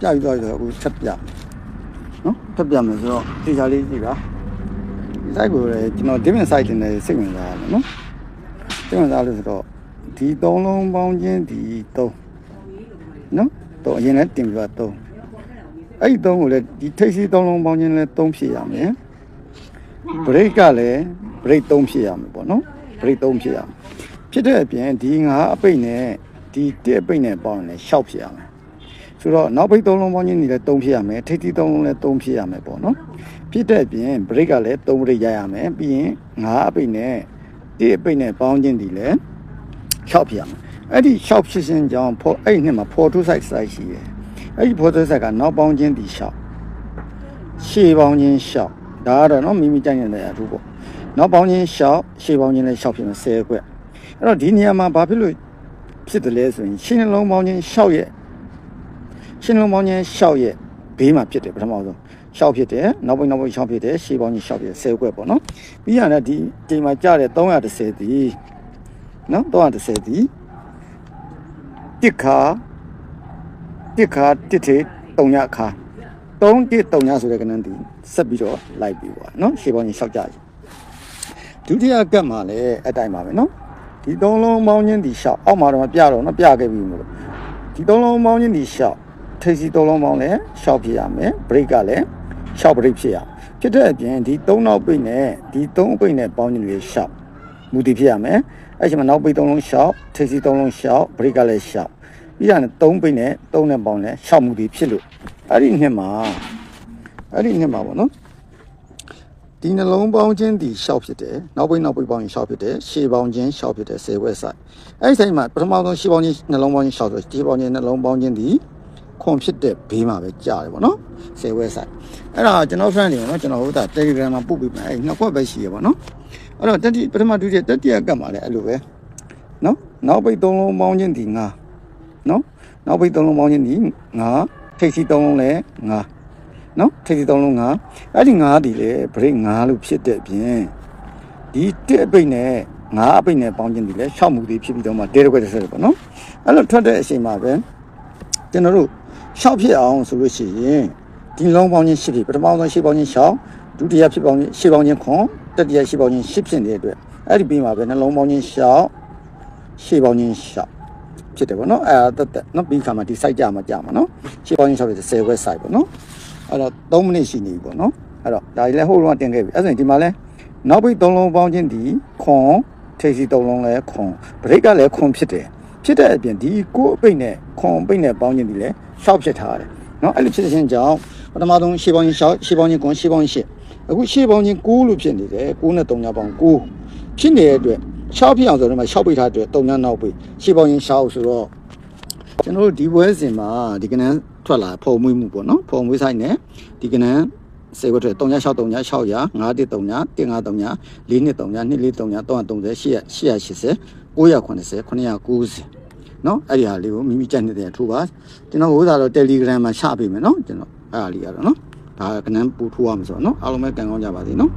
ပြပြီးသွားပြီဆိုတော့အခုဆက်ပြနော်ထပ်ပြမယ်ဆိုတော့ဒီချာလေးကြည့်ပါဒီ site ကိုလည်းကျွန်တော် different site တွေနဲ့စိတ်ဝင်စားရတယ်နော်စိတ်ဝင်စားလို့ဆိုတော့ဒီသုံးလုံးပေါင်းချင်းဒီသုံးနော်တော့အရင်လည်းတင်ပြတော့အဲ့ဒီသုံးကိုလည်းဒီထိပ်စီးသုံးလုံးပေါင်းချင်းလည်းသုံးဖြစ်ရမယ် break ကလည်း break 3ဖြစ်ရမယ်ပေါ့နော် break 3ဖြစ်ရမယ်ဖြစ်တဲ့အပြင်ဒီငါအပိတ်နဲ့ဒီတစ်အပိတ်နဲ့ပေါင်းရင်လည်း6ဖြစ်ရမယ် ဆိုတော့နောက်ပိတ်3လုံးပေါင်းချင်းနေလည်း3ဖြစ်ရမယ်ထိပ်သီး3လုံးလည်း3ဖြစ်ရမယ်ပေါ့နော်ဖြစ်တဲ့အပြင် break ကလည်း3 break ရရမယ်ပြီးရင်ငါအပိတ်နဲ့တစ်အပိတ်နဲ့ပေါင်းချင်းဒီလည်း6ဖြစ်ရမယ်အဲ့ဒီ6ဖြစ်ခြင်းကြောင့်ဖော်အဲ့ဒီနှစ်မှာ photo site site ရှိတယ်အဲ့ဒီ photo site ကနောက်ပေါင်းချင်းဒီ6ရှေ့ပေါင်းချင်း6ဒါကတော့နော်မိမိကြိုက်နေတဲ့အထူးပေါ့နောက်ပေါင်းချင်း6ရှေ့ပေါင်းချင်းလည်း6ဖြစ်မယ်10ခွက်အဲ့တော့ဒီနေရာမှာဘာဖြစ်လို့ဖြစ်တယ်လဲဆိုရင်ရှင်းနှလုံးပေါင်းချင်း6ရဲ့ ရှင်းနှလုံးပေါင်းချင်း6ရဲ့ဘေးမှာဖြစ်တယ်ပထမဆုံး6ဖြစ်တယ်နောက်ပိုင်းနောက်ပိုင်း6ဖြစ်တယ်ရှေ့ပေါင်းချင်း6ဖြစ်တယ်10ခွက်ပေါ့နော်ပြီးရတဲ့ဒီချိန်မှာကြားတဲ့330ဒီနော်330ဒီတစ်ခါတစ်ခါတစ်ထေ3ညခါ3တစ်3ညဆိုတဲ့ကဏ္ဍဒီဆက်ပြီးတော့လိုက်ပြီးပါနော်ရှေ့ပေါင်းချင်း6ကြတယ်ဒုတိယကတ်မှာလည်းအတိုင်းပါပဲနော်ဒီသုံးလုံးပေါင်းချင်းဒီရှောက်အောက်မှာတော့မပြတော့နော်ပြခဲ့ပြီမလို့ဒီသုံးလုံးပေါင်းချင်းဒီရှောက် ထိပ်စီသုံးလုံးပေါင်းလည်းရှောက်ဖြစ်ရမယ် break ကလည်းရှောက် break ဖြစ်ရမယ်ဖြစ်တဲ့အပြင်ဒီသုံးနောက်ပိတ်နဲ့ဒီသုံးအပိတ်နဲ့ပေါင်းချင်းတွေရှောက်မူတည်ဖြစ်ရမယ်အဲ့ချိန်မှာနောက်ပိတ်သုံးလုံးရှောက်ထိပ်စီသုံးလုံးရှောက် break ကလည်းရှောက်ပြီးရတယ်သုံးပိတ်နဲ့သုံးနဲ့ပေါင်းလည်းရှောက်မူတည်ဖြစ်လို့အဲ့ဒီနှစ်မှာအဲ့ဒီနှစ်မှာပေါ့နော်ဒီနှလုံးပေါင်းချင်းဒီရှောက်ဖြစ်တယ်နောက်ပိတ်နောက်ပိတ်ပေါင်းရင်ရှောက်ဖြစ်တယ်ရှေ့ပေါင်းချင်းရှောက်ဖြစ်တယ်ဆယ်ဝက်ဆိုင်အဲ့ဒီဆိုင်မှာပထမဆုံးရှေ့ပေါင်းချင်းနှလုံးပေါင်းချင်းရှောက်ဆိုရှေ့ပေါင်းချင်းနှလုံးပေါင်းချင်းဒီ ခွန်ဖြစ်တဲ့ဘေးမှာပဲကြာတယ်ပေါ့နော်ဆယ်ဝက်ဆိုင်အဲ့ဒါကျွန်တော် friend တွေပေါ့နော်ကျွန်တော်ဟိုတာ Telegram မှာပို့ပေးမယ်အဲ့နှစ်ခွက်ပဲရှိရပေါ့နော်အဲ့တော့တတိပထမဒုတိယတတိယကတ်မှာလည်းအဲ့လိုပဲနော်နောက်ပိတ်သုံးလုံးပေါင်းချင်းဒီငါနော်နောက်ပိတ်သုံးလုံးပေါင်းချင်းဒီငါထိပ်စီသုံးလုံးလည်းငါနော်ထိပ်ထိပ်သုံးလုံးငါအဲ့ဒီငါဒီလေဘရိတ်ငါလို့ဖြစ်တဲ့ပြင်ဒီတစ်အပိတ်နဲ့ငါအပိတ်နဲ့ပေါင်းခြင်းဒီလေရှောက်မှုတွေဖြစ်ပြီးတော့မှတဲရက်ွက်တစ်ဆက်ပေါ့နော်အဲ့လိုထွက်တဲ့အချိန်မှာပဲကျွန်တော်တို့ ရှောက်ဖြစ်အောင်ဆိုလို့ရှိရင်ဒီလုံးပေါင်းခြင်းရှစ်ဖြစ်ပထမဆုံးရှစ်ပေါင်းခြင်းရှောက်ဒုတိယဖြစ်ပေါင်းခြင်းရှစ်ပေါင်းခြင်းခွန်တတိယရှစ်ပေါင်းခြင်းရှစ်ဖြစ်နေတဲ့အတွက်အဲ့ဒီပြီးမှာပဲနှလုံးပေါင်းခြင်းရှောက်ရှစ်ပေါင်းခြင်းရှောက်ဖြစ်တယ်ပေါ့နော်အဲ့ဒါတက်တက်နော်ပြီးခါမှာဒီ site ကြမှာကြမှာနော်ရှစ်ပေါင်းခြင်းရှောက်ဖြစ်10 web site ပေါ့နော်အဲ့တော့3မိနစ်ရှိနေပြီပေါ့နော်အဲ့တော့ဒါကြီးလည်းဟိုလုံးကတင်ခဲ့ပြီအဲ့ဆိုရင်ဒီမှာလဲနောက်ပိတ်3လုံးပေါင်းချင်းဒီခွန်ထိပ်စီ3လုံးလဲခွန်ဘရိတ်ကလည်းခွန်ဖြစ်တယ်ဖြစ်တဲ့အပြင်ဒီကိုအပိတ်နဲ့ခွန်ပိတ်နဲ့ပေါင်းချင်းဒီလဲ ရှောက်ဖြစ်ထားတယ်နော်အဲ့လိုဖြစ်ခြင်းကြောင့်ပထမဆုံးရှေ့ပေါင်းချင်းရှောက်ရှေ့ပေါင်းချင်းခွန်ရှေ့ပေါင်းချင်းရှေ့အခုရှေ့ပေါင်းချင်း9လို့ဖြစ်နေတယ်9နဲ့3ညပေါင်း9ဖြစ်နေတဲ့အတွက်ရှောက်ဖြစ်အောင်ဆိုတော့မှရှောက်ပိတ်ထားတဲ့အတွက်3ညနောက်ပိတ်ရှေ့ပေါင်းချင်းရှောက်ဆိုတော့ကျွန်တော်တို့ဒီပွဲစဉ်မှာဒီကနန်းထွက်လာဖုံမွေးမှုပေါ့နော်ဖုံမွေးဆိုင်နဲ့ဒီကနန်းစေဝတ်ထွက်3ည6 3ည600 5 1 3ည1 5 3ည4 2 3ည2 4 3ည330 880 990 990 နော်အဲ့ဒီဟာလေးကိုမိမိကြက်နေတဲ့ထိုးပါကျွန်တော်ဟိုသာတော့ Telegram မှာချပေးမယ်နော်ကျွန်တော်အဲ့ဟာလေးကတော့နော်ဒါကနန်းပူထိုးရမှာဆိုတော့နော်အားလုံးပဲကံကောင်းကြပါစေနော်